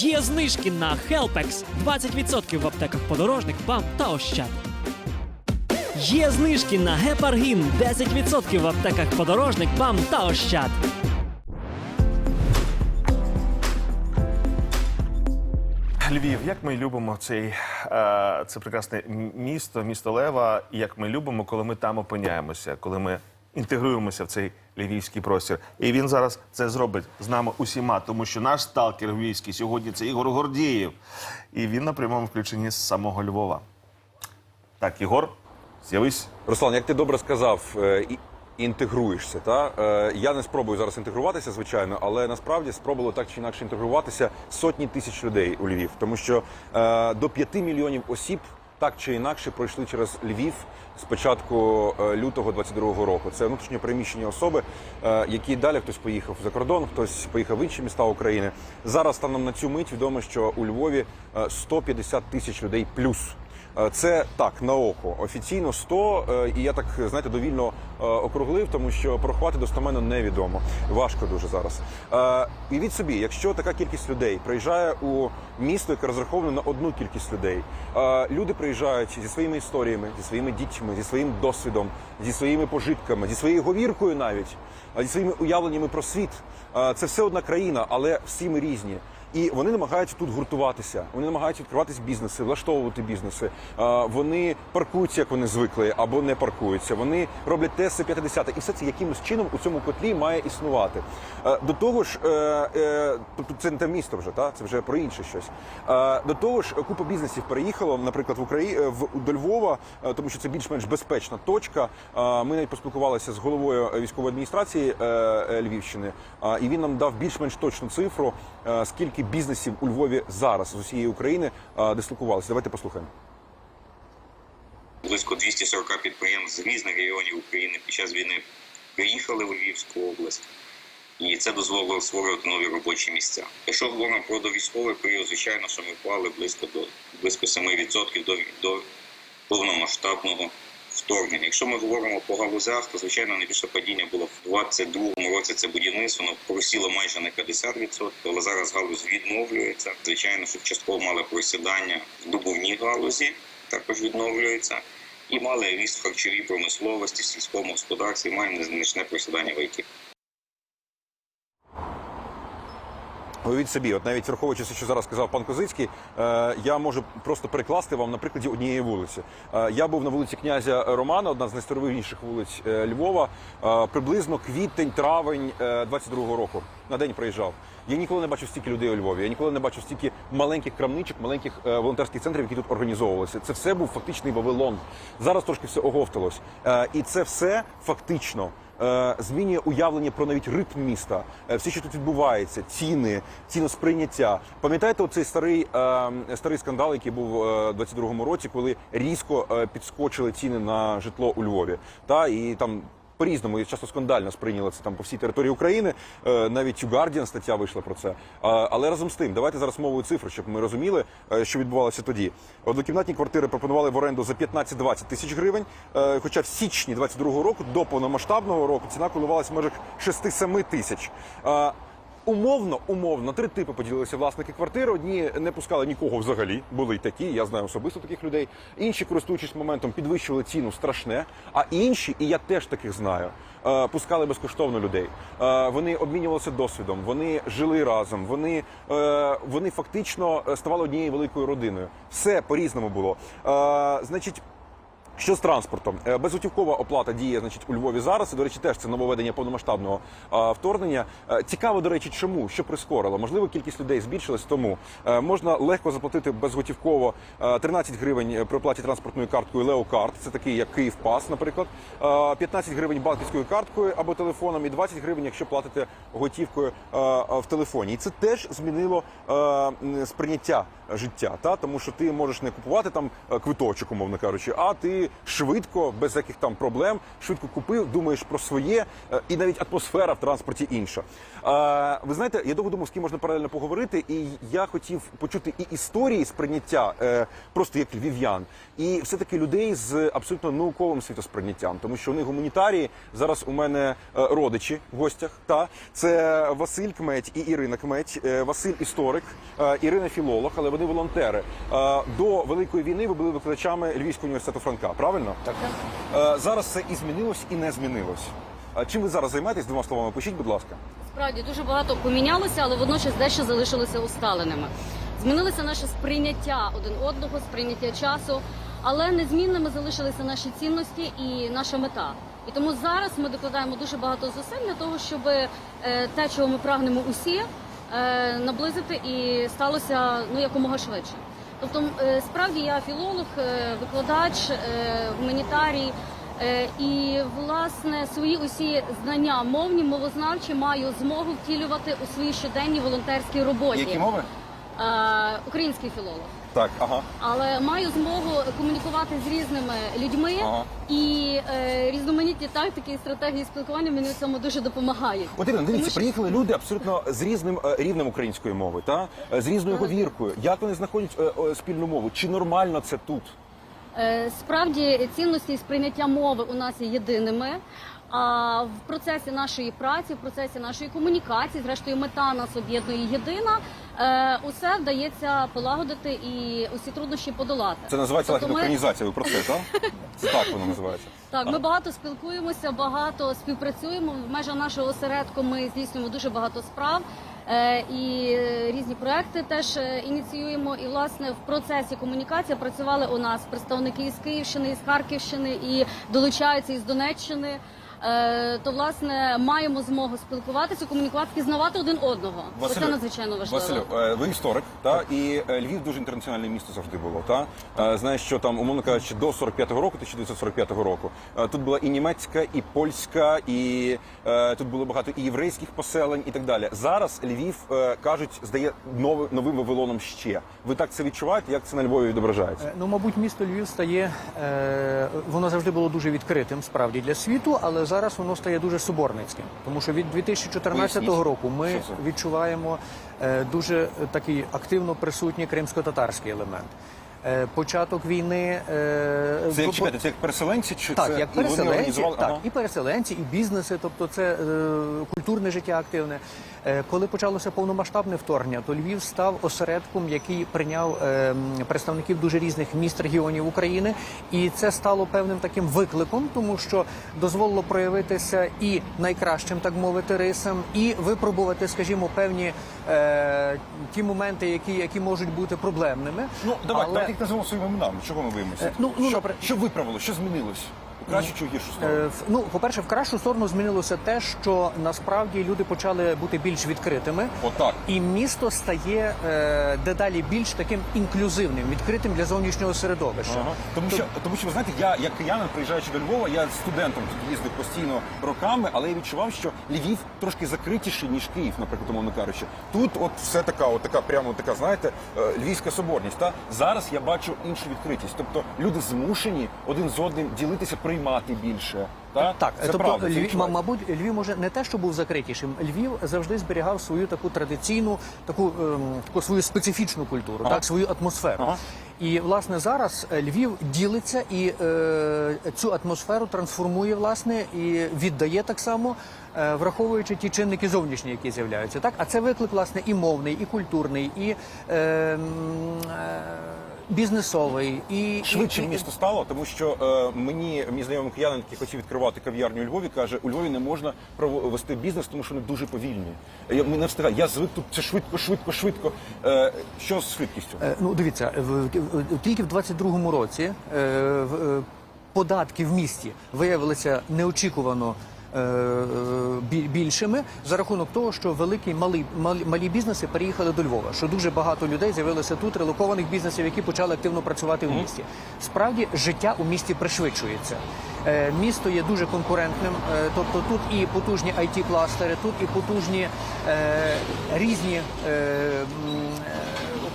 Є знижки на Helpex 20% в аптеках подорожник, БАМ та Ощад. Є знижки на Гепаргін 10% в аптеках подорожник, БАМ та Ощад. Львів, як ми любимо цей е, це прекрасне місто, місто Лева, як ми любимо, коли ми там опиняємося, коли ми інтегруємося в цей львівський простір. І він зараз це зробить з нами усіма, тому що наш сталкер львівський сьогодні це Ігор Гордієв. І він на прямому включенні з самого Львова. Так, Ігор, з'явись. Руслан, як ти добре сказав, е, інтегруєшся. Та? Е, Я не спробую зараз інтегруватися, звичайно, але насправді спробувало так чи інакше інтегруватися сотні тисяч людей у Львів, тому що е, до 5 мільйонів осіб. Так чи інакше пройшли через Львів з початку е, лютого 22-го року. Це внутрішньо переміщені особи, е, які далі хтось поїхав за кордон, хтось поїхав в інші міста України. Зараз станом на цю мить відомо, що у Львові е, 150 тисяч людей плюс. Е, Це так на око. Офіційно 100, е, і я так знаєте довільно е, округлив, тому що порахувати достеменно невідомо. Важко дуже зараз. Уявіть собі, якщо така кількість людей приїжджає у місто, яке розраховане на одну кількість людей. Люди приїжджають зі своїми історіями, зі своїми дітьми, зі своїм досвідом, зі своїми пожитками, зі своєю говіркою навіть, зі своїми уявленнями про світ. Це все одна країна, але всі ми різні. І вони намагаються тут гуртуватися. Вони намагаються відкриватись бізнеси, влаштовувати бізнеси. Вони паркуються, як вони звикли, або не паркуються. Вони роблять теси 50 і все це якимось чином у цьому котлі має існувати. Е, До того ж, е, е, тобто це не те місто вже, та це вже про інше щось. Е, До того ж, купа бізнесів переїхало, наприклад, в Україні в до Львова, е, тому що це більш-менш безпечна точка. Е, Ми навіть поспілкувалися з головою військової адміністрації е, е, Львівщини, е, і він нам дав більш-менш точну цифру, е, скільки бізнесів у Львові зараз з усієї України е, дислокувалися. Давайте послухаємо. Близько 240 підприємств з різних регіонів України під час війни приїхали в Львівську область, і це дозволило створювати нові робочі місця. Якщо говоримо про довійськовий період, звичайно, що ми впали близько до близько 7% до, до повномасштабного вторгнення. Якщо ми говоримо по галузях, то звичайно найбільше падіння було в 22-му році. Це будівництво воно просіло майже на 50%, але зараз галузь відновлюється. Звичайно, що частково мали просідання в добувній галузі, також відновлюється. І мали ріст в харчовій промисловості, в сільському господарстві, маємо незначне просідання в ІТ. Уявіть собі, от навіть враховуючи все, що зараз сказав пан Козицький, е, я можу просто перекласти вам на прикладі однієї вулиці. Е, я був на вулиці князя Романа, одна з найстаровинніших вулиць е, Львова. Приблизно квітень, травень е, 22-го року. На день приїжджав. Я ніколи не бачив стільки людей у Львові. Я ніколи не бачив стільки маленьких крамничок, маленьких волонтерських центрів, які тут організовувалися. Це все був фактичний Вавилон. Зараз трошки все оговталось. І це все фактично змінює уявлення про навіть ритм міста, е, все, що тут відбувається, ціни, ціносприйняття. Пам'ятаєте оцей старий, е, старий скандал, який був е, у 22-му році, коли різко е, підскочили ціни на житло у Львові? Та і там. По-різному і часто скандально сприйняли це там по всій території України. Е, Навіть у Guardian стаття вийшла про це. Але разом з тим, давайте зараз мовою цифр, щоб ми розуміли, е, що відбувалося тоді. Однокімнатні квартири пропонували в оренду за 15-20 тисяч гривень. е, Хоча в січні 22-го року до повномасштабного року ціна коливалась в межах 6-7 тисяч. Умовно, умовно, три типи поділилися власники квартири. Одні не пускали нікого взагалі, були й такі. Я знаю особисто таких людей. Інші, користуючись моментом, підвищували ціну страшне. А інші, і я теж таких знаю, е, пускали безкоштовно людей. Е, Вони обмінювалися досвідом, вони жили разом. Вони, е, вони фактично ставали однією великою родиною. Все по різному було. Значить. Що з транспортом? Е, Безготівкова оплата діє значить, у Львові зараз. І, до речі, теж це нововведення повномасштабного а, вторгнення. Е, Цікаво, до речі, чому? Що прискорило? Можливо, кількість людей збільшилась, тому е, можна легко заплатити безготівково е, 13 гривень при оплаті транспортною карткою Леокарт. Це такий як Київ Пас, наприклад. Е, 15 гривень банківською карткою або телефоном, і 20 гривень, якщо платите готівкою в телефоні. І це теж змінило сприйняття життя, та тому що ти можеш не купувати там квиточок, умовно кажучи, а ти швидко, без яких там проблем, швидко купив, думаєш про своє, е, і навіть атмосфера в транспорті інша. Е, Ви знаєте, я довго думав, з ким можна паралельно поговорити, і я хотів почути і історії сприйняття, е, просто як львів'ян, і все-таки людей з абсолютно науковим світосприйняттям, тому що вони гуманітарії. Зараз у мене родичі в гостях. Та це Василь Кметь і Ірина Кметь. Василь історик, Ірина філолог, але вони волонтери. До великої війни ви були викладачами Львівського університету Франка. Правильно? Так. Зараз це і змінилось, і не змінилось. А Чим ви зараз займаєтесь? Двома словами пишіть, будь ласка. Справді дуже багато помінялося, але водночас дещо залишилося усталеними. Змінилося наше сприйняття один одного, сприйняття часу, але незмінними залишилися наші цінності і наша мета. І тому зараз ми докладаємо дуже багато зусиль для того, щоб е, те, чого ми прагнемо усі, е, наблизити і сталося ну якомога швидше. Тобто, е, справді я філолог, е, викладач, е, гуманітарій. І власне свої усі знання мовні, мовознавчі маю змогу втілювати у своїй щоденній волонтерській роботі. Які мови? Український філолог. Так, ага. Але маю змогу комунікувати з різними людьми Ага. і е, різноманітні тактики і стратегії спілкування мені в цьому дуже допомагають. От Ірина, дивіться, Тому що- приїхали люди абсолютно з різним е, рівнем української мови, та Е, з різною говіркою. Як вони знаходять е, е, спільну мову? Чи нормально це тут? Е, Справді цінності і сприйняття мови у нас є єдиними. А в процесі нашої праці, в процесі нашої комунікації, зрештою, мета нас об'єднує єдина. Е, Усе вдається полагодити і усі труднощі подолати. Це називається Тобто ми- латиноукраїнізація. Ви про це, так? Це так воно називається. Так, ми багато спілкуємося, багато співпрацюємо. В межах нашого осередку ми здійснюємо дуже багато справ. е, І різні проекти теж е, ініціюємо. І власне в процесі комунікації працювали у нас представники із Київщини, із Харківщини і долучаються із Донеччини. Е, То власне маємо змогу спілкуватися, комунікувати, пізнавати один одного. Це надзвичайно важливо. Василю, е, ви історик, та і е, Львів дуже інтернаціональне місто завжди було. Та знаєш, що там, умовно кажучи, до 45-го року, 1945 року, тут була і німецька, і польська, і тут було багато і єврейських поселень, і так далі. Зараз Львів кажуть, здає нови- новим Вавилоном ще. Ви так це відчуваєте? Як це на Львові відображається? Ну, мабуть, місто Львів стає воно завжди було дуже відкритим справді для світу, але зараз воно стає дуже соборницьким. Тому що від 2014 Поясніть, року ми відчуваємо е, дуже е, такий активно присутній кримсько-татарський елемент. Е, початок війни Це як чекайте, це як переселенці, чи так, це як переселенці, так, Ага. і переселенці, і бізнеси, тобто це е, культурне життя активне. Е, коли почалося повномасштабне вторгнення, то Львів став осередком, який прийняв е, представників дуже різних міст регіонів України, і це стало певним таким викликом, тому що дозволило проявитися і найкращим, так мовити, рисам, і випробувати, скажімо, певні е, ті моменти, які, які можуть бути проблемними. Ну, давайте, Але- давайте їх назвемо своїми іменами. Чого ми боїмося? Е, ну, ну, що, що виправило, що змінилось? У кращу чи гіршу Е, сторону? в- Ну, по-перше, в кращу сторону змінилося те, що насправді люди почали бути більш відкритими. Отак. І місто стає е, дедалі більш таким інклюзивним, відкритим для зовнішнього середовища. Ага. Тому що тому що ви знаєте, я як киянин, приїжджаючи до Львова, я студентом тут їздив постійно роками, але я відчував, що Львів трошки закритіший ніж Київ, наприклад, умовно кажучи. Тут от все така, от така, прямо така, знаєте, е, львівська соборність. Та зараз я бачу іншу відкритість. Тобто люди змушені один з одним ділитися, приймати більше. Та Так, це тобто правда, Львів, відчувається. мабуть, Львів може не те, що був закритішим. Львів завжди зберігав свою таку традиційну, таку, ем, таку свою специфічну культуру, Ага. так свою атмосферу. Ага. І власне зараз е, Львів ділиться і е, цю атмосферу трансформує власне і віддає так само. е, Враховуючи ті чинники зовнішні, які з'являються, так а це виклик власне і мовний, і культурний, і е, м, е, бізнесовий, і Швидше місто стало, тому що е, мені мій знайомий киянин, який хотів відкривати кав'ярню у Львові, каже, у Львові не можна вести бізнес, тому що вони дуже повільні. Я ми не встигаю. Я звик тут це швидко, швидко, швидко. Е, що з швидкістю? Е, Ну, дивіться, в, в- тільки в 22-му році е, в- е, податки в місті виявилися неочікувано. Е, бі- Більшими за рахунок того, що великі малі, малі малі бізнеси переїхали до Львова, що дуже багато людей з'явилося тут, релокованих бізнесів, які почали активно працювати в місті. Справді життя у місті пришвидшується. Е, Місто є дуже конкурентним, е, тобто тут і потужні it кластери тут і потужні різні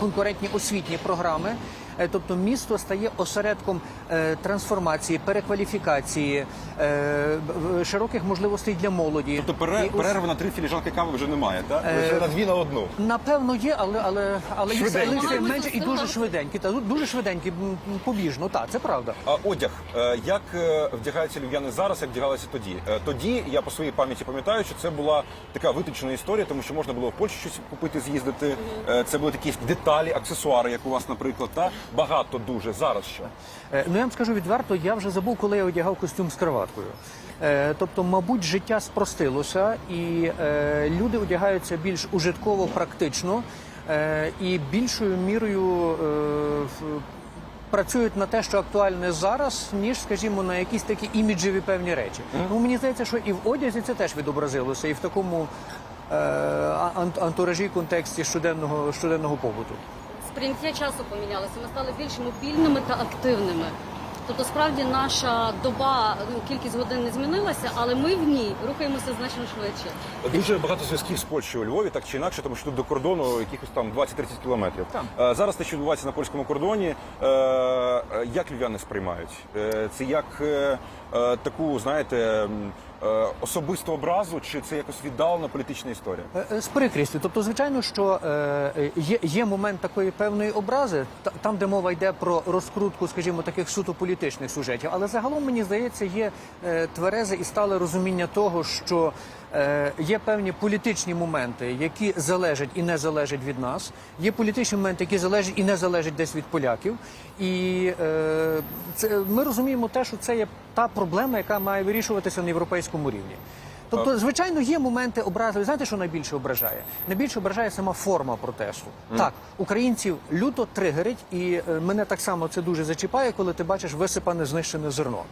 конкурентні освітні програми. Е, Тобто місто стає осередком е, трансформації, перекваліфікації, е, широких можливостей для молоді. Тобто пере- перерви на три філіжанки кави вже немає, так? Е, Лише на дві на одну. Напевно, є, але але але їх але менше і дуже швиденькі. Та ну, дуже швиденькі, побіжно. Так, це правда. А одяг, як вдягаються львів'яни зараз, як вдягалися тоді? Тоді я по своїй пам'яті пам'ятаю, що це була така виточена історія, тому що можна було в Польщі щось купити, з'їздити. Це були такі деталі, аксесуари, як у вас, наприклад. Та багато дуже зараз що. Е, Ну я вам скажу відверто, я вже забув, коли я одягав костюм з краваткою. Е, Тобто, мабуть, життя спростилося, і е, люди одягаються більш ужитково, практично е, і більшою мірою. е, Працюють на те, що актуальне зараз, ніж, скажімо, на якісь такі іміджеві певні речі. Ну мені здається, що і в одязі це теж відобразилося, і в такому е, антуражі контексті щоденного щоденного побуту. Сприйняття часу помінялося. Ми стали більш мобільними та активними. Тобто, справді наша доба, ну кількість годин не змінилася, але ми в ній рухаємося значно швидше. Дуже багато зв'язків з Польщею у Львові, так чи інакше, тому що тут до кордону якихось там 20-30 кілометрів. Е, Зараз те, що відбувається на польському кордоні, е, е, як львів'яни сприймають? Це як таку, знаєте, особисту образу, чи це якось віддалена політична історія? Е, е, З прикрістю. Тобто, звичайно, що е, є, є момент такої певної образи, та- там, де мова йде про розкрутку, скажімо, таких суто політичних сюжетів. Але загалом мені здається, є е, тверезе і стале розуміння того, що е, є певні політичні моменти, які залежать і не залежать від нас. Є політичні моменти, які залежать і не залежать десь від поляків. І е, це ми розуміємо те, що це є та проблема, яка має вирішуватися на європейському рівні. Тобто, звичайно, є моменти образливі. Знаєте, що найбільше ображає? Найбільше ображає сама форма протесту. Так, українців люто тригерить, і е, мене так само це дуже зачіпає, коли ти бачиш висипане знищене зерно.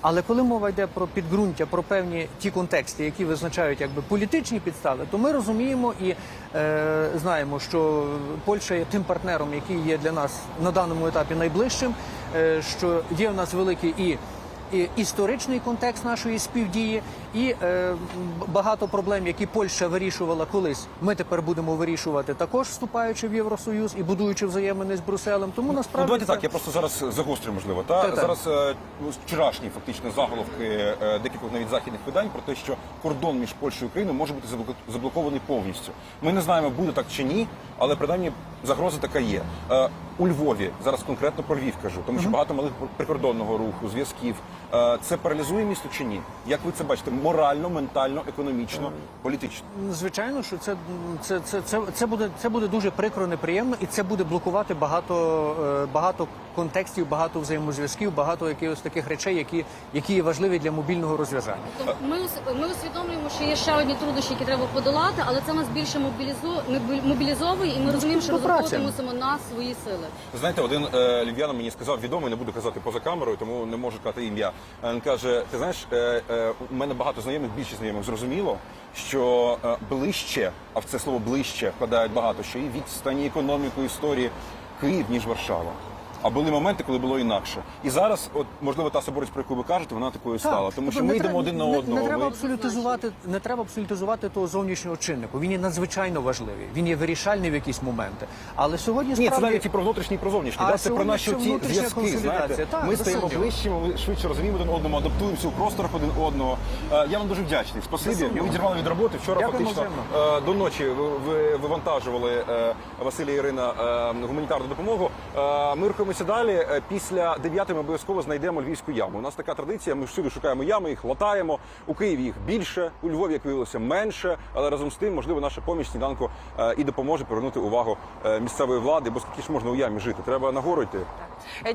Але коли мова йде про підґрунтя, про певні ті контексти, які визначають якби політичні підстави, то ми розуміємо і е, знаємо, що Польща є тим партнером, який є для нас на даному етапі найближчим, е, що є в нас великий і і історичний контекст нашої співдії, і е, багато проблем, які Польща вирішувала колись. Ми тепер будемо вирішувати також, вступаючи в Євросоюз і будуючи взаємини з Брюсселем. Тому Ну, насправді давайте це- так, я просто зараз загострю, можливо. Та Та-та. зараз е, ну, вчорашні фактично заголовки е, декількох навіть західних видань про те, що кордон між Польщею і Україною може бути заблокований повністю. Ми не знаємо, буде так чи ні, але принаймні загроза така є. Е, у Львові зараз конкретно про Львів кажу, тому що багато малих прикордонного руху, зв'язків. Е, це паралізує місто чи ні? Як ви це бачите? Морально, ментально, економічно, політично? Звичайно, що це, це, це, це, це, буде, це буде дуже прикро, неприємно, і це буде блокувати багато, е, багато контекстів, багато взаємозв'язків, багато якихось таких речей, які, які є важливі для мобільного розв'язання. Тобто ми ми усвідомлюємо, що є ще одні труднощі, які треба подолати, але це нас більше мобілізу- мобілізовує, і ми розуміємо, що розраховувати мусимо на свої сили. Знаєте, один е, львів'янин мені сказав відомий, не буду казати поза камерою, тому не можу казати ім'я. Е, Він каже: ти знаєш, е, е, у мене багато знайомих, більшість знайомих зрозуміло, що е, ближче, а в це слово ближче вкладають багато, що і відстані економіку, історії Київ, ніж Варшава. А були моменти, коли було інакше. І зараз, от можливо, та соборець, про яку ви кажете, вона такою стала. Тому Тобто що не ми йдемо один на не- одного. Не треба Ми- абсолютизувати, не треба абсолютизувати того зовнішнього чиннику. Він є надзвичайно важливий. Він є вирішальний в якісь моменти. Але сьогодні Ні, це справді... навіть і про внутрішній, і про зовнішній. А да? Це про сьогодні наші це ці внутрішня зв'язки. консолідація. Знаєте, Так, ми стаємо сумніву. ближчими, ми швидше розуміємо один одному, адаптуємося у просторах один одного. Е, Я вам дуже вдячний. Спасибі. Ми відірвали від роботи. Вчора Дякуємо фактично е, до ночі ви, ви вивантажували е, і Ірина е, гуманітарну допомогу. Е, Ми рухаємося далі. Е, Після 9 ми обов'язково знайдемо львівську яму. У нас така традиція. Ми всюди шукаємо ями, їх латаємо. У Києві їх більше, у Львові, як виявилося, менше. Але разом з тим, можливо, наша поміч сніданку е, і допоможе повернути увагу е, місцевої влади, бо скільки ж можна у ямі жити? Треба нагору йти.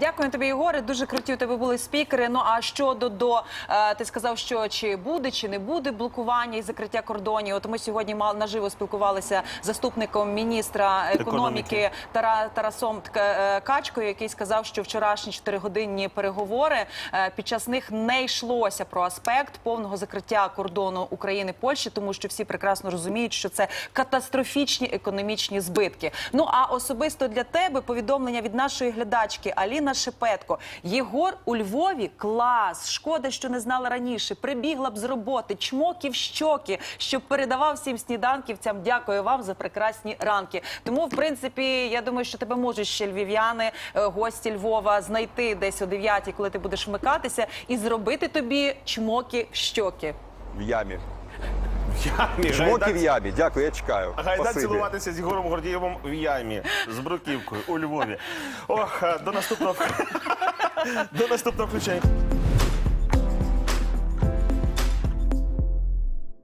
Дякую тобі, Ігоре. Дуже круті у тебе були спікери. Ну а щодо до ти сказав, що чи буде, чи не буде блокування і закриття кордонів. От ми сьогодні мал наживо спілкувалися з заступником міністра економіки Тара Тарасом Тка- е, Качкою, який сказав, що вчорашні чотиригодинні переговори е, під час них не йшлося про аспект повного закриття кордону України Польщі, тому що всі прекрасно розуміють, що це катастрофічні економічні збитки. Ну а особисто для тебе повідомлення від нашої глядачки Аліна Шепетко. Єгор у Львові клас. Шкода, що не знала раніше. Прибігла б з роботи, чмоків щоки, щоб передавав всім сніданківцям. Дякую вам за прекрасні ранки. Тому, в принципі, я думаю, що тебе можуть ще львів'яни е, гості Львова, знайти десь о 9 коли ти будеш вмикатися, і зробити тобі чмоки в щоки. В ямі. Ямі, Чмоки гайда- в ямі. Дякую, я чекаю. Гайда Спасибі. цілуватися з Єгором Гордієвим в ямі з бруківкою у Львові. Ох, до наступного до наступного включення.